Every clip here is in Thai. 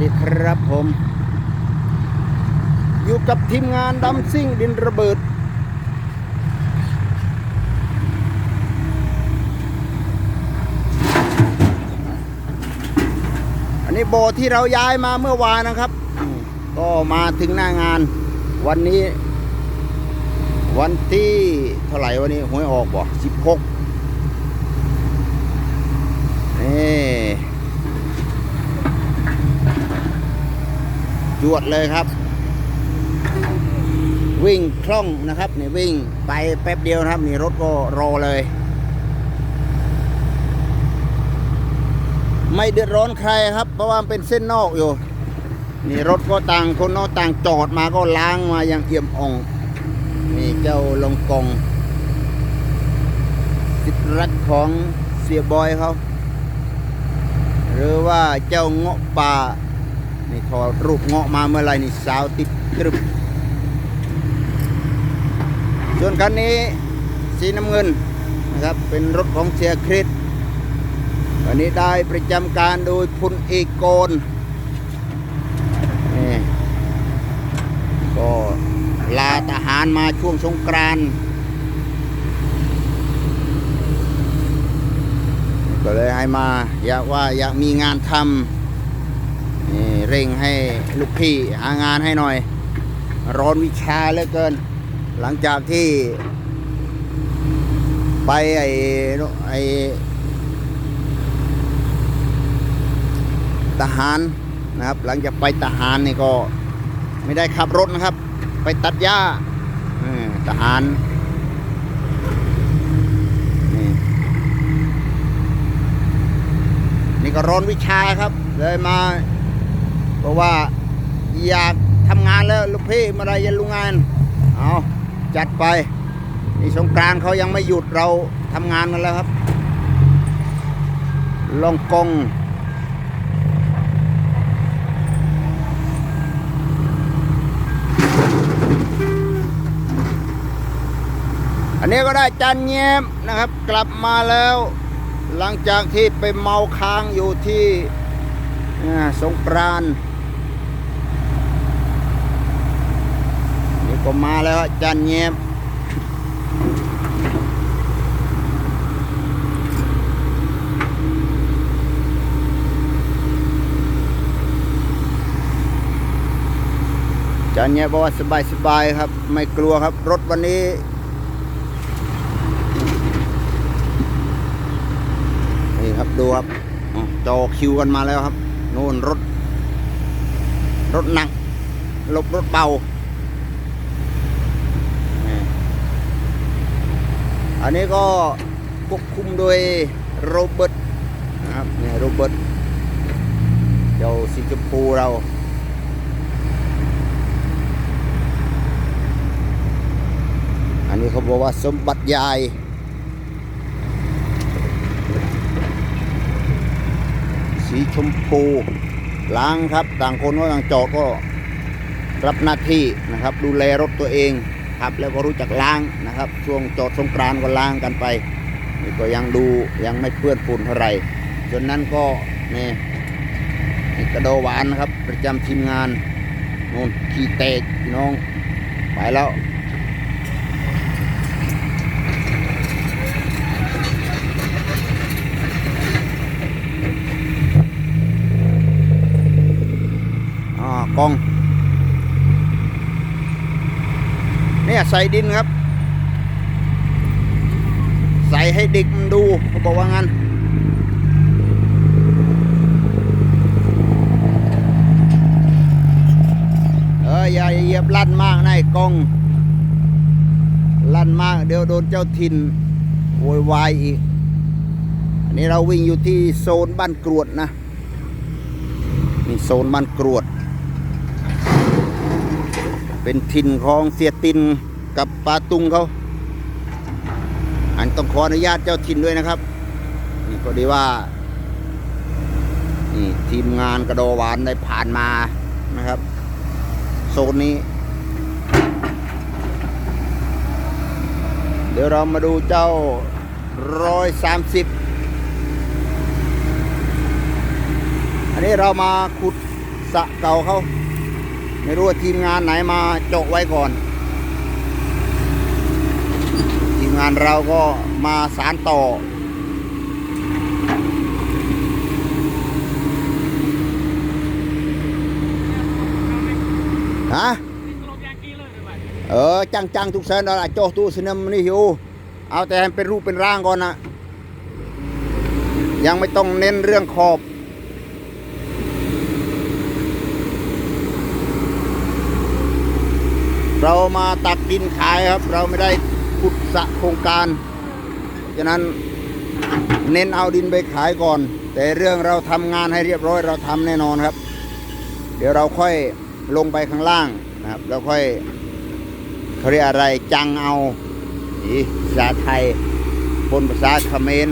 ดีครับผม อยู่กับทีมงานดำซิ่งดินระเบิด อันนี้โบที่เราย้ายมาเมื่อวานนะครับ ก็มาถึงหน้างาน วันนี้ วันที่เท่าไหร่วันนี้หวยออกบ่สิบหกนี่ จวดเลยครับ วิ่งคล่องนะครับนี่วิ่งไปแป๊บเดียวนะครับนี่รถก็รอเลย ไม่เดือดร้อนใครครับ เพราะว่าเป็นเส้นนอกอยู่นี่รถก็ต่างคนนอกต่างจอดมาก็ล้างมาอย่างเอี่ยมอ่องนี่เจ้าลงกองสิทธิรักของเสียบอยเขา หรือว่าเจ้าเงาะป่า นี่ถอรูปเงาะมาเมื่อไรนี่สาวติดกรึบส่วนคันนี้สีน้ำเงินนะครับเป็นรถของเสียคริสวันนี้ได้ประจำการโดยพุนเอกโกนนี่ก็ลาทหารมาช่วงสงกรานต์ก็เลยให้มาอยากว่าอยากมีงานทำ เร่งให้ลูกพี่หางานให้หน่อย ร้อนวิชาเหลือเกิน หลังจากที่ ไปไอ้ไอ้ทหารนะครับ หลังจากไปทหารนี่ก็ ไม่ได้ขับรถนะครับ ไปตัดหญ้าทหารนี่นี่ก็ร้อนวิชาครับ เลยมา เพราะว่าอยากทำงานแล้วลูกพี่มื่อไรจะลุงงานเอาจัดไปนี่สงกรานเขายังไม่หยุดเราทำงานกันแล้วครับ ลองกงอันนี้ก็ได้จันแย้มนะครับ กลับมาแล้ว หลังจากที่ไปเมาค้างอยู่ที่สงกรานต์นี่ ก็มาแล้วจันแย้มจันแย้มบอกว่าสบายๆครับ ไม่กลัวครับ รถวันนี้นี่ครับดูครับอ๋อจอคิวกันมาแล้วครับโน่นรถ รถหนักลบรถเบานี่ อันนี้ก็ควบคุมโดยโรเบิร์ตนะครับเนี่ยโรเบิร์ตเจ้าสีชมพูเราอันนี้เขาบอกว่าสมบัติยายสีชมพูล้างครับ ต่างคนก็ต่างจอดก็รับหน้าที่นะครับ ดูแลรถตัวเอง ครับ แล้วก็รู้จักล้างนะครับ ช่วงจอดสงกรานก็ล้างกันไปนี่ก็ยังดูยังไม่เปื้อนฝุ่นเท่าไหร่ส่วนนั้นก็นี่กระโดหวานนะครับ ประจำทีมงานนนขี่เตกน้องไปแล้วอ่ากอง เนี่ยใส่ดินครับ ใส่ให้เด็กมันดูเขาบอกว่างั้นเอออย่าเหยียบลั่นมากนะไอ้กองลั่นมากเดี๋ยวโดนเจ้าถิ่นโวยวายอีก อันนี้เราวิ่งอยู่ที่โซนบ้านกรวดนะนี่โซนบ้านกรวด เป็นถิ่นของเสียตินกับปาตุงเขาอันต้องขออนุญาตเจ้าถิ่นด้วยนะครับนี่ก็ดีว่านี่ทีมงานกระโดหวานได้ผ่านมานะครับ โซนนี้ เดี๋ยวเรามาดูเจ้าร้อยสามสิบอันนี้เรามาขุดสะเก่าเขา ไม่รู้ว่าทีมงานไหนมาเจาะไว้ก่อน ทีมงานเราก็มาสารต่อ ฮะ เออ จังจังทุกเส้นเราโจตู้สนมนี่หิวเอาแต่ให้เป็นรูปเป็นร่างก่อนนะยังไม่ต้องเน้นเรื่องขอบ เรามาตักดินขายครับ เราไม่ได้ขุดสะโครงการฉะนั้นเน้นเอาดินไปขายก่อน แต่เรื่องเราทำงานให้เรียบร้อยเราทำแน่นอนครับ เดี๋ยวเราค่อยลงไปข้างล่างนะครับแล้วค่อยเขาเรียกอะไรจังเอาอีภาษาไทยบนภาษาเขมร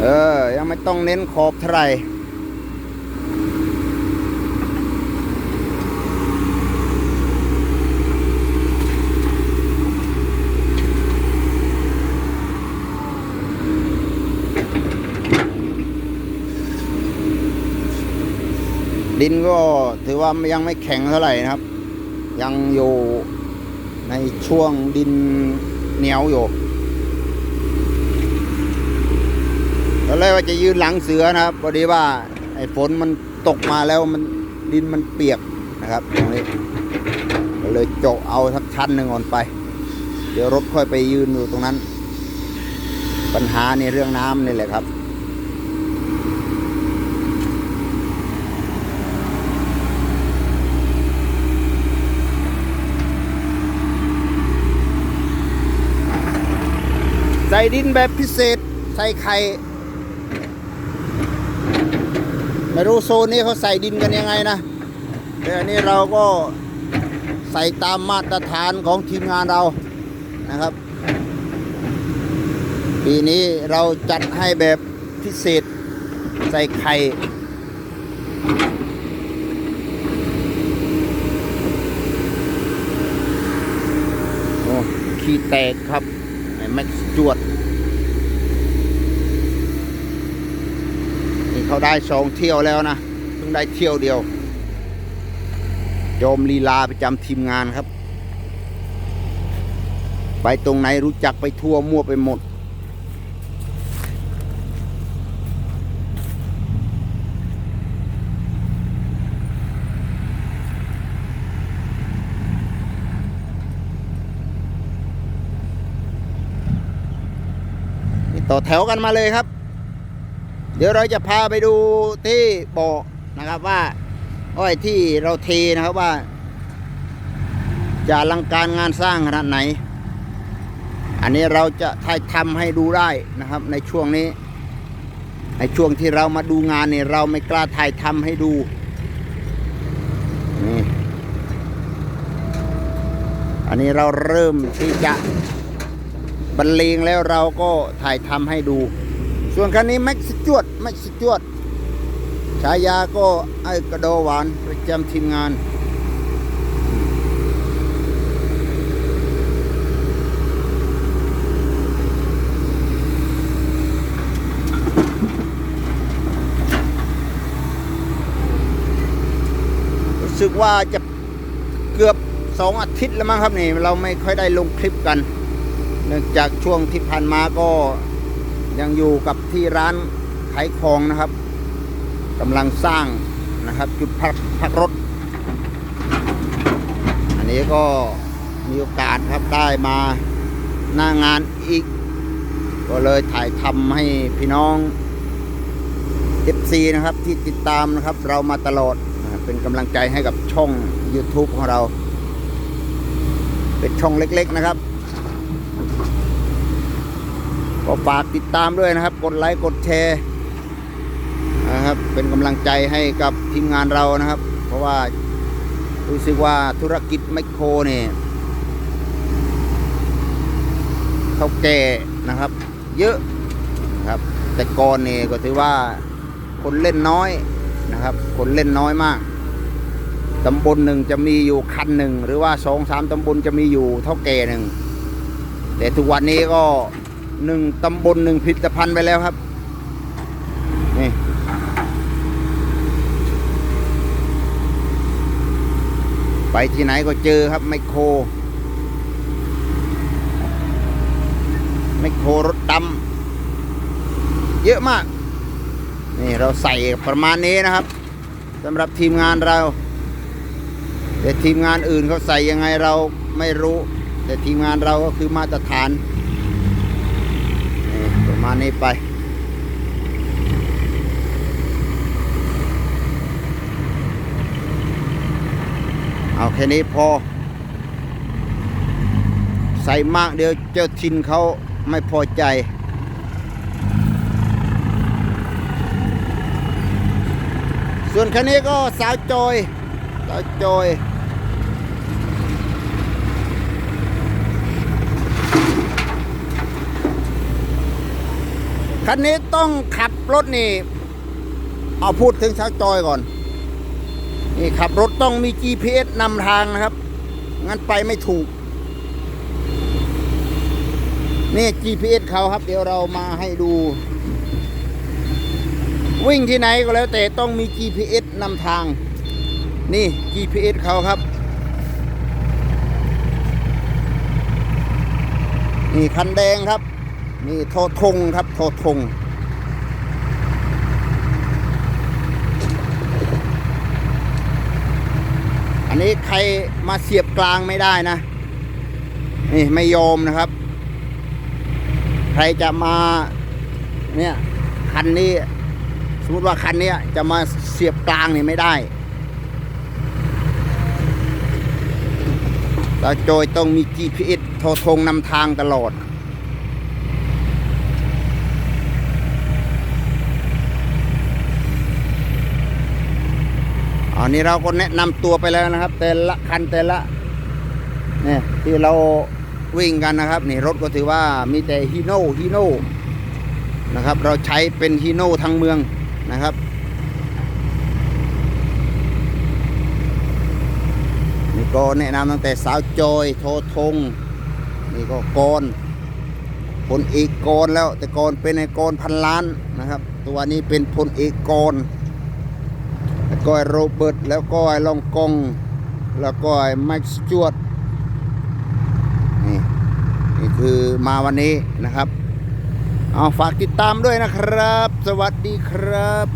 เออ ยังไม่ ต้องเน้นขอบเท่าไรดินก็ถือว่ายังไม่แข็งเท่าไหร่นะครับ ยังอยู่ในช่วงดินเหนียวอยู่ตอนแรกว่าจะยืนหลังเสือนะครับพอดีว่าไอ้ฝนมันตกมาแล้วมันดินมันเปียกนะครับตรงนี้ก็เลยโจาะเอาสักชั้นหนึ่งก่อนไป เดี๋ยวรถค่อยไปยืนอยู่ตรงนั้น ปัญหาในเรื่องน้ำนี่แหละครับใส่ดินแบบพิเศษ ใส่ไข่ ไม่รู้โซนนี้เขาใส่ดินกันยังไงนะแต่อันนี้เราก็ใส่ตามมาตรฐานของทีมงานเรานะครับ ปีนี้เราจัดให้แบบพิเศษใส่ไข่โอ้ขี้แตกครับไอ้แม็กจวด นี่ เขาได้สองเที่ยวแล้วนะเพิ่งได้เที่ยวเดียวโยมลีลาประจำทีมงานครับ ไปตรงไหนรู้จักไปทั่วมั่วไปหมด ต่อแถวกันมาเลยครับ เดี๋ยวเราจะพาไปดูที่บ่อนะครับว่าอ้อยที่เราเทนะครับว่า จะลังการงานสร้างขนาดไหน อันนี้เราจะถ่ายทำให้ดูได้นะครับ ในช่วงนี้ ในช่วงที่เรามาดูงานเนี่ยเราไม่กล้าถ่ายทำให้ดูนี่อันนี้เราเริ่มที่จะบรรเลงแล้วเราก็ถ่ายทำให้ดู ส่วนคันนี้แม็กซ์จวดแม็กซ์จวดฉายาก็ไอ้กระโดหวานประจำทีมงานรู้สึกว่าจะเกือบสองอาทิตย์แล้วมั้งครับนี่ เราไม่ค่อยได้ลงคลิปกัน เนื่องจากช่วงที่ผ่านมาก็ ยังอยู่กับที่ร้านขายของนะครับกำลังสร้างนะครับ จุดพักพักรถ อันนี้ก็มีโอกาสครับได้มาหน้างานอีก ก็เลยถ่ายทำให้พี่น้อง FC นะครับที่ติดตามนะครับ เรามาตลอดเป็นกำลังใจให้กับช่อง YouTube ของเรา เป็นช่องเล็กๆนะครับ ก็ฝากติดตามด้วยนะครับ กดไลค์กดแชร์นะครับเป็นกำลังใจให้กับทีมงานเรานะครับ เพราะว่ารู้สึกว่าธุรกิจไมโครเนี่ยเขาแก่นะครับ เยอะนะครับ แต่ก่อนเนี่ยก็ถือว่าคนเล่นน้อยนะครับ คนเล่นน้อยมากตำบลหนึ่งจะมีอยู่คันหนึ่งหรือว่าสองสามตำบลจะมีอยู่เท่าแก่หนึ่งแต่ทุกวันนี้ก็ หนึ่งตำบลหนึ่งผลิตภัณฑ์ไปแล้วครับ นี่ ไปที่ไหนก็เจอครับไมโครไมโครรถดำเยอะมาก นี่เราใส่ประมาณนี้นะครับสำหรับทีมงานเราแต่ทีมงานอื่นเขาใส่ยังไงเราไม่รู้ แต่ทีมงานเราก็คือมาตรฐาน ประมาณนี้ไป เอาแค่นี้พอ ใส่มากเดี๋ยวเจ้าทินเขาไม่พอใจส่วนคันนี้ก็สาวจอยสาวจอย คันนี้ต้องขับรถนี่ เอาพูดถึงสาวจอยก่อน นี่ขับรถต้องมี GPS นำทางนะครับ งั้นไปไม่ถูก นี่ GPS เขาครับ เดี๋ยวเรามาให้ดู วิ่งที่ไหนก็แล้วแต่ต้องมี GPS นำทาง นี่ GPS เขาครับ นี่คันแดงครับ นี่โททงครับโททงอันนี้ใครมาเสียบกลางไม่ได้นะ นี่ไม่ยอมนะครับ ใครจะมาเนี่ยคันนี้สมมติว่าคันนี้จะมาเสียบกลางนี่ไม่ได้ตาโจยต้องมี GPS โทรทงนำทางตลอด อันนี้เราก็แนะนำตัวไปแล้วนะครับ แต่ละคันแต่ละเนี่ยที่เราวิ่งกันนะครับนี่รถก็ถือว่ามีแต่ฮีโน่ฮีโน่นะครับเราใช้เป็นฮีโน่ทั้งเมืองนะครับนี่ก็แนะนำตั้งแต่สาวจอยโททงนี่ก็กรพลเอกกรแล้วแต่กรเป็นไอ้กรพันล้านนะครับ ตัวนี้เป็นพลเอกกรแล้ว ก็ไอ้โรเบิร์ตแล้วก็ไอ้ลองกองแล้วก็ไอ้แม็กซ์จวดนี่นี่คือมาวันนี้นะครับ เอาฝากติดตามด้วยนะครับ สวัสดีครับ